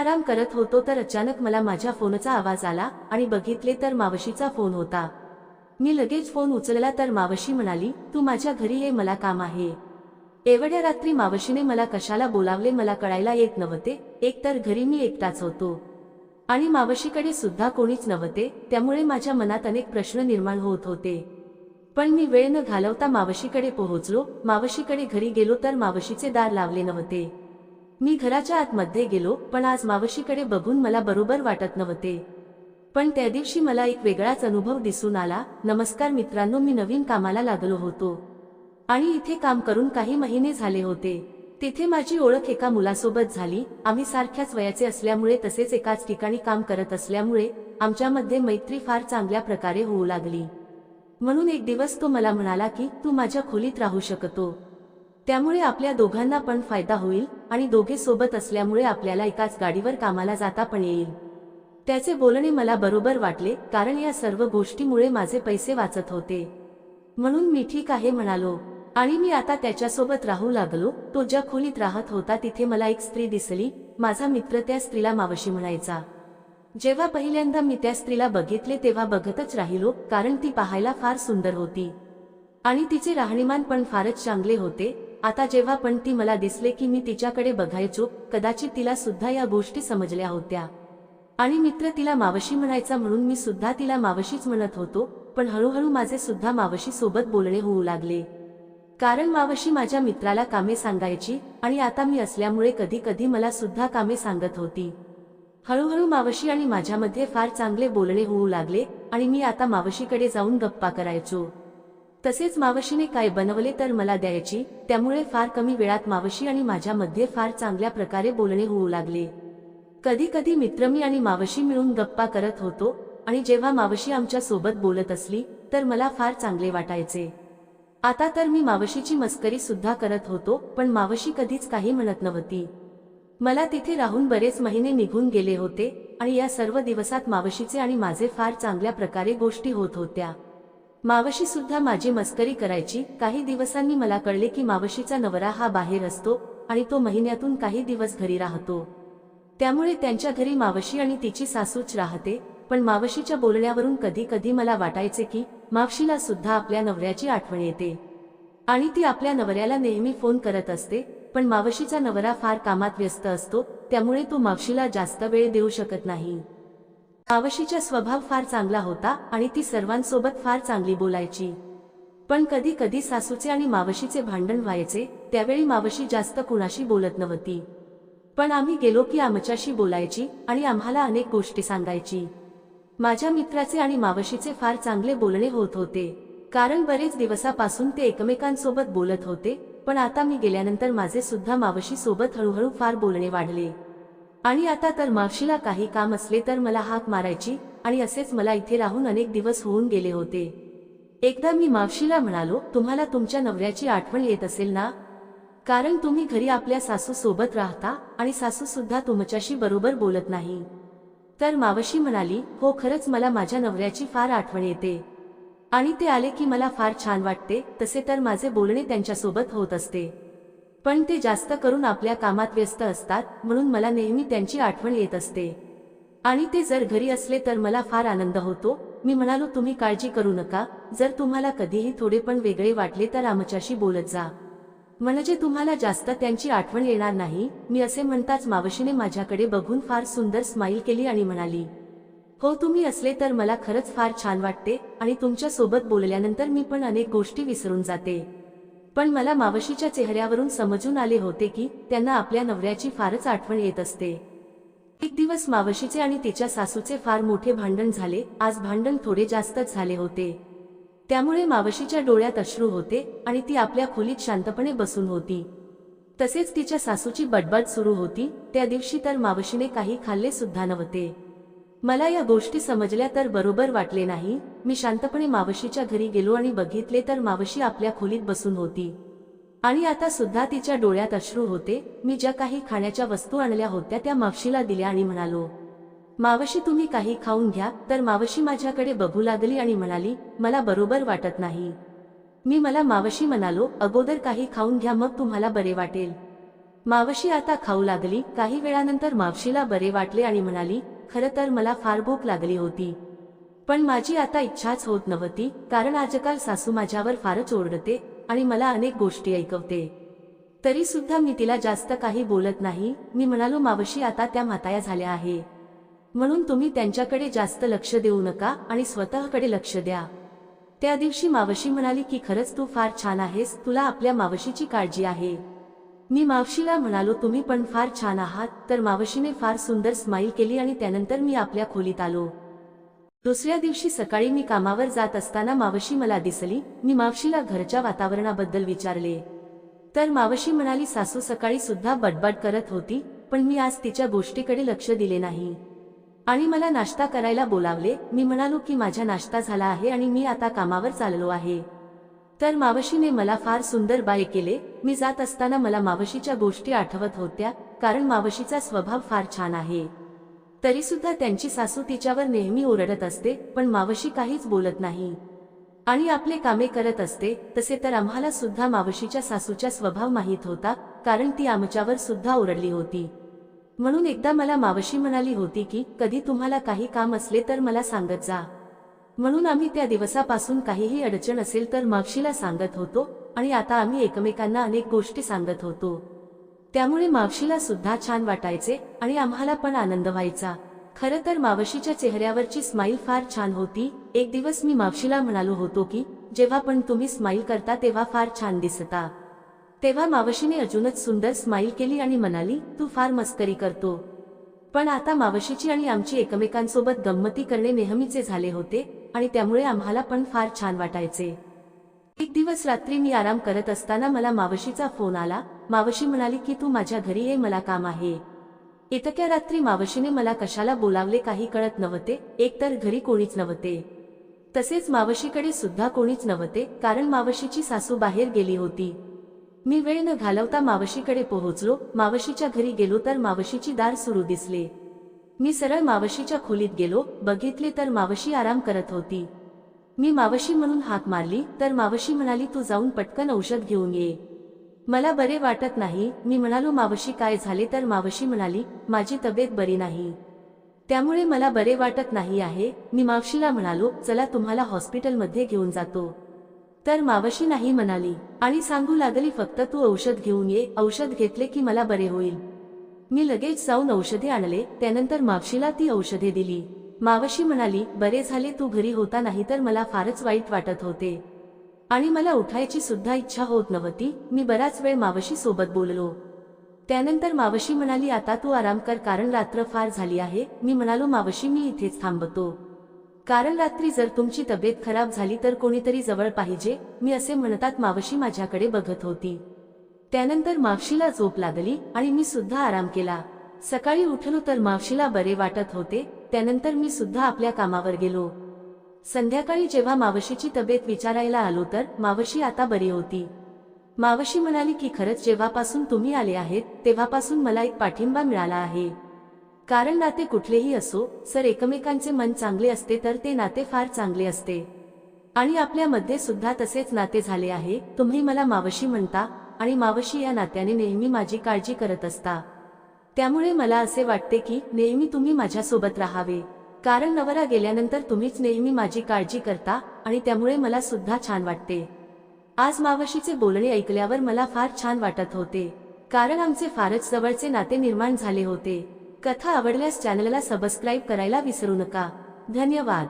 आराम करत होतो तर अचानक मला माझ्या फोनचा आवाज आला आणि बघितले तर मावशीचा फोन होता. मी लगेच फोन उचलला तर मावशी म्हणाली तू माझ्या घरी ये मला काम आहे. एवढ्या रात्री मावशीने मला कशाला बोलावले मला कळायला येत नव्हते एक तर घरी मी एकटाच होतो. आणि मावशीकडे सुद्धा कोणीच नव्हते त्यामुळे माझ्या मनात अनेक प्रश्न निर्माण होत होते. पण मी वेळ न घालवता मावशीकडे पोहोचलो मावशीकडे घरी गेलो तर मावशीचे दार लावले नव्हते. मी घराच्या आतमध्ये गेलो पण आज मावशीकडे बघून मला बरोबर वाटत नव्हते. पण त्या दिवशी मला एक वेगळाच अनुभव दिसून आला नमस्कार मित्रांनो मी नवीन कामाला लागलो होतो. आणि इथे काम करून काही महिने झाले होते. तिथे माझी ओळख एका मुलासोबत झाली आम्ही सारख्याच वयाचे असल्यामुळे तसेच एकाच ठिकाणी काम करत असल्यामुळे आमच्यामध्ये मैत्री फार चांगल्या प्रकारे होऊ लागली. म्हणून एक दिवस तो मला म्हणाला की तू माझ्या खोलीत राहू शकतो. त्यामुळे आपल्या दोघांना पण फायदा होईल आणि दोघे सोबत असल्यामुळे आपल्याला एकाच गाडीवर कामाला जाता पण येईल. त्याचे बोलणे मला बरोबर वाटले कारण या सर्व गोष्टीमुळे माझे पैसे वाचत होते. म्हणून मी ठीक आहे म्हणालो. आणि मी आता त्याच्यासोबत राहू लागलो. तो ज्या खोलीत राहत होता तिथे मला एक स्त्री दिसली. माझा मित्र त्या स्त्रीला मावशी म्हणायचा. जेव्हा पहिल्यांदा मी त्या स्त्रीला बघितले तेव्हा बघतच राहिलो कारण ती पाहायला फार सुंदर होती. आणि तिचे राहणीमान पण फारच चांगले होते. आता जेव्हा पण ती मला दिसले की मी तिच्याकडे बघायचो कदाचित तिला सुद्धा या गोष्टी समजल्या होत्या. आणि मित्र तिला मावशी म्हणायचा म्हणून मी सुद्धा तिला मावशीच म्हणत होतो पण हळूहळू माझे सुद्धा मावशी सोबत बोलणे होऊ लागले. कारण मावशी माझ्या मित्राला कामे सांगायची आणि आता मी असल्यामुळे कधी कधी मला सुद्धा कामे सांगत होती. हळूहळू मावशी आणि माझ्यामध्ये फार चांगले बोलणे होऊ लागले आणि मी आता मावशीकडे जाऊन गप्पा करायचो. तसेच मावशीने काय बनवले तर मला द्यायची त्यामुळे फार कमी वेळात मावशी आणि माझ्यामध्ये फार चांगल्या प्रकारे बोलणे होऊ लागले. कधी कधी मित्र मी आणि मावशी मिळून गप्पा करत होतो आणि जेव्हा मावशी आमच्यासोबत बोलत असली तर मला फार चांगले वाटायचे. आता तर मी मावशीची मस्करी सुद्धा करत होतो पण मावशी कधीच काही म्हणत नव्हती. मला तिथे राहून बरेच महिने निघून गेले होते आणि या सर्व दिवसात मावशीचे आणि माझे फार चांगल्या प्रकारे गोष्टी होत होत्या. मावशी सुद्धा माझी मस्करी करायची. काही दिवसांनी मला कळले की मावशीचा नवरा हा बाहेर असतो आणि तो महिन्यातून काही दिवस घरी राहतो. त्यामुळे त्यांच्या घरी मावशी आणि तिची सासूच राहते. पण मावशीच्या बोलण्यावरून कधी कधी मला वाटायचे की मावशीला सुद्धा आपल्या नवऱ्याची आठवण येते. आणि ती आपल्या नवऱ्याला नेहमी फोन करत असते. पण मावशीचा नवरा फार कामात व्यस्त असतो त्यामुळे तो मावशीला जास्त वेळ देऊ शकत नाही. मावशीचा स्वभाव फार चांगला होता आणि ती सर्वांसोबत फार चांगली बोलायची. पण कधी कधी सासूचे आणि मावशीचे भांडण व्हायचे त्यावेळी मावशी जास्त कुणाशी बोलत नव्हती. पण आम्ही गेलो की आमच्याशी बोलायची आणि आम्हाला अनेक गोष्टी सांगायची. माझ्या मित्राचे आणि मावशीचे फार चांगले बोलणे होत होते. कारण बरेच दिवसापासून ते एकमेकांसोबत बोलत होते पण आता मी गेल्यानंतर माझे सुद्धा मावशी सोबत हळूहळू फार बोलणे वाढले. आणि आता तर मावशीला काही काम असले तर मला हाक मारायची आणि असेच मला इथे राहून अनेक दिवस होऊन गेले होते. एकदा मी मावशीला म्हणालो तुम्हाला तुमच्या नवऱ्याची आठवण येत असेल ना? कारण तुम्ही घरी आपल्या सासू सोबत राहता आणि सासू सुद्धा तुमच्याशी बरोबर बोलत नाही. तर मावशी म्हणाली हो खरंच मला माझ्या नवऱ्याची फार आठवण येते. आणि ते आले की मला फार छान वाटते तसे तर माझे बोलणे त्यांच्यासोबत होत असते. पण ते जास्त करून आपल्या कामात व्यस्त असतात म्हणून मला नेहमी त्यांची आठवण येत असते. आणि ते जर घरी असले तर मला फार आनंद होतो. मी म्हणालो तुम्ही काळजी करू नका. जर तुम्हाला कधीही थोडे पण वेगळे वाटले तर आमच्याशी बोलत जा. म्हणजे तुम्हाला जास्त त्यांची आठवण येणार नाही. मी असे म्हणताच मावशीने माझ्याकडे बघून फार सुंदर स्माईल केली आणि म्हणाली हो तुम्ही असले तर मला खरंच फार छान वाटते आणि तुमच्यासोबत बोलल्यानंतर मी पण अनेक गोष्टी विसरून जाते. पण मला मावशीच्या चेहऱ्यावरून समजून आले होते की त्यांना आपल्या नवऱ्याची फारच आठवण येत असते. एक दिवस मावशीचे आणि तिच्या सासूचे फार मोठे भांडण झाले. आज भांडण थोडे जास्तच झाले होते. त्यामुळे मावशीच्या डोळ्यात अश्रू होते आणि ती आपल्या खोलीत शांतपणे बसून होती. तसेच तिच्या सासूची बडबड सुरू होती. त्या दिवशी तर मावशीने काही खाल्ले सुद्धा नव्हते. मला या गोष्टी समजल्या तर बरोबर वाटले नाही. मी शांतपणे मावशीच्या घरी गेलो आणि बघितले तर मावशी आपल्या खोलीत बसून होती. आणि आता सुद्धा तिच्या डोळ्यात अश्रू होते. मी ज्या काही खाण्याच्या वस्तू आणल्या होत्या त्या मावशीला दिल्या आणि म्हणालो मावशी तुम्ही काही खाऊन घ्या. तर मावशी माझ्याकडे बघू लागली आणि म्हणाली मला बरोबर वाटत नाही. मी मला मावशी म्हणालो अगोदर काही खाऊन घ्या मग तुम्हाला बरे वाटेल. मावशी आता खाऊ लागली. काही वेळानंतर मावशीला बरे वाटले आणि म्हणाली खरं तर मला फार भूक लागली होती. पण माझी आता इच्छाच होत नव्हती कारण आजकाल सासू माझ्यावर फारच ओरडते आणि मला अनेक गोष्टी ऐकवते. तरी सुद्धा मी तिला जास्त काही बोलत नाही मी म्हणालो मावशी आता त्या म्हाताया झाल्या आहे. म्हणून तुम्ही त्यांच्याकडे जास्त लक्ष देऊ नका आणि स्वतःकडे लक्ष द्या. त्या दिवशी मावशी म्हणाली की खरंच तू फार छान आहेस तुला आपल्या मावशीची काळजी आहे. मी मावशीला म्हणालो तुम्ही पण फार छान आहात. तर मावशीने फार सुंदर स्माईल केली आणि त्यानंतर मी आपल्या खोलीत आलो. दुसऱ्या दिवशी सकाळी मी कामावर जात असताना मावशी मला दिसली. मी मावशीला घरच्या वातावरणाबद्दल विचारले. तर मावशी म्हणाली सासू सकाळी सुद्धा बडबड करत होती पण मी आज तिच्या गोष्टीकडे लक्ष दिले नाही. आणि मला नाश्ता करायला बोलावले. मी म्हणालो की माझा नाश्ता झाला आहे आणि मी आता कामावर चाललो आहे. तर मावशीने मला फार सुंदर बाय केले. मी जात असताना मला मावशीच्या गोष्टी आठवत होत्या कारण मावशीचा स्वभाव फार छान आहे. तरी सुद्धा त्यांची सासू तिच्यावर नेहमी ओरडत असते पण मावशी काहीच बोलत नाही. आणि आपले कामे करत असते तसे तर आम्हाला सुद्धा मावशीच्या सासूचा स्वभाव माहीत होता कारण ती आमच्यावर सुद्धा ओरडली होती. म्हणून एकदा मला मावशी म्हणाली होती की कधी तुम्हाला काही काम असले तर मला सांगत जा. म्हणून आम्ही त्या दिवसापासून काहीही अडचण असेल तर मावशीला सांगत होतो आणि आता आम्ही एकमेकांना अनेक गोष्टी सांगत होतो. त्यामुळे मावशीला सुद्धा छान वाटायचे आणि आम्हाला पण आनंद व्हायचा. खरं तर मावशीच्या चेहऱ्यावरची स्माईल फार छान होती. एक दिवस मी मावशीला म्हणालो होतो की जेव्हा पण तुम्ही स्माईल करता तेव्हा फार छान दिसता. तेव्हा मावशीने अजूनच सुंदर स्माईल केली आणि म्हणाली तू फार मस्करी करतो. पण आता मावशीची आणि आमची एकमेकांसोबत गंमती करणे नेहमीचे झाले होते आणि त्यामुळे आम्हाला पण फार छान वाटायचे. एक दिवस रात्री मी आराम करत असताना मला मावशीचा फोन आला. मावशी म्हणाली की तू माझ्या घरी ये मला काम आहे. इतक्या रात्री मावशीने मला कशाला बोलावले काही कळत नव्हते. एकतर घरी कोणीच नव्हते. तसेच मावशीकडे सुद्धा कोणीच नव्हते कारण मावशीची सासू बाहेर गेली होती. मी वेळ न घालवता मावशीकडे पोहोचलो. मावशीच्या घरी गेलो तर मावशीची दार सुरू दिसले. मी सरळ मावशीच्या खोलीत गेलो. बघितले तर मावशी आराम करत होती. मी मावशी म्हणून हाक मारली तर मावशी म्हणाली तू जाऊन पटकन औषध घेऊन ये. मला बरे वाटत नाही. मी म्हणालो मावशी काय झाले? तर मावशी म्हणाली माझी तब्येत बरी नाही. त्यामुळे मला बरे वाटत नाही आहे. मी मावशीला म्हणालो चला तुम्हाला हॉस्पिटलमध्ये घेऊन जातो. तर मावशी नाही म्हणाली. आणि सांगू लागली फक्त तू औषध घेऊन ये. औषध घेतले की मला बरे होईल. मी लगेच जाऊन औषधे आणले. त्यानंतर मावशीला ती औषधे दिली. मावशी म्हणाली बरे झाले तू घरी होता नाही तर मला फारच वाईट वाटत होते. आणि मला उठायची सुद्धा इच्छा होत नव्हती. मी बराच वेळ मावशी सोबत बोललो. त्यानंतर मावशी म्हणाली आता तू आराम कर कारण रात्र फार झाली आहे. मी म्हणालो मावशी मी इथेच थांबतो. कारण रात्री जर तुमची तब्येत खराब झाली तर कोणीतरी जवळ पाहिजे मी असे म्हणतात मावशी माझ्याकडे बघत होती. त्यानंतर मावशीला झोप लागली आणि मी सुद्धा आराम केला. सकाळी उठलो तर मावशीला बरे वाटत होते त्यानंतर मी सुद्धा आपल्या कामावर गेलो. संध्याकाळी जेव्हा मावशीची तब्येत विचारायला आलो तर मावशी आता बरी होती. मावशी म्हणाली की खरंच जेव्हापासून तुम्ही आले आहेत तेव्हापासून मला एक पाठिंबा मिळाला आहे. कारण नाते कुठलेही असो सर एकमेकांचे मन चांगले असते तर ते नाते फार चांगले असते. आणि आपल्यामध्ये सुद्धा तसेच नाते झाले आहे तुम्ही मला मावशी म्हणता आणि मावशी या नात्याने नेहमी माझी काळजी करत असता. त्यामुळे मला असे वाटते की नेहमी तुम्ही माझ्यासोबत राहावे. कारण नवरा गेल्यानंतर तुम्हीच नेहमी माझी काळजी करता आणि त्यामुळे मला सुद्धा छान वाटते. आज मावशीचे बोलणे ऐकल्यावर मला फार छान वाटत होते. कारण आमचे फारच जवळचे नाते निर्माण झाले होते. कथा आवडल्यास चॅनलला सबस्क्राईब करायला विसरू नका. धन्यवाद.